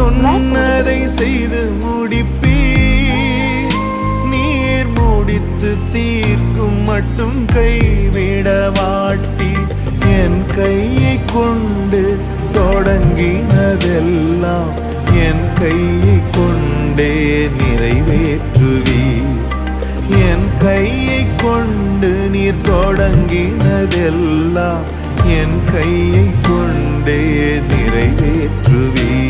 சொன்னதை செய்து முடிப்பீ நீர் முடித்து தீர்க்கும் மட்டும் கைவிட வாட்டி என் கையை கொண்டு தொடங்கினதெல்லாம் என் கையை கொண்டே நிறைவேற்றுவி என் கையை கொண்டு நீர் தொடங்கினதெல்லாம் என் கையை கொண்டே நிறைவேற்றுவீர்.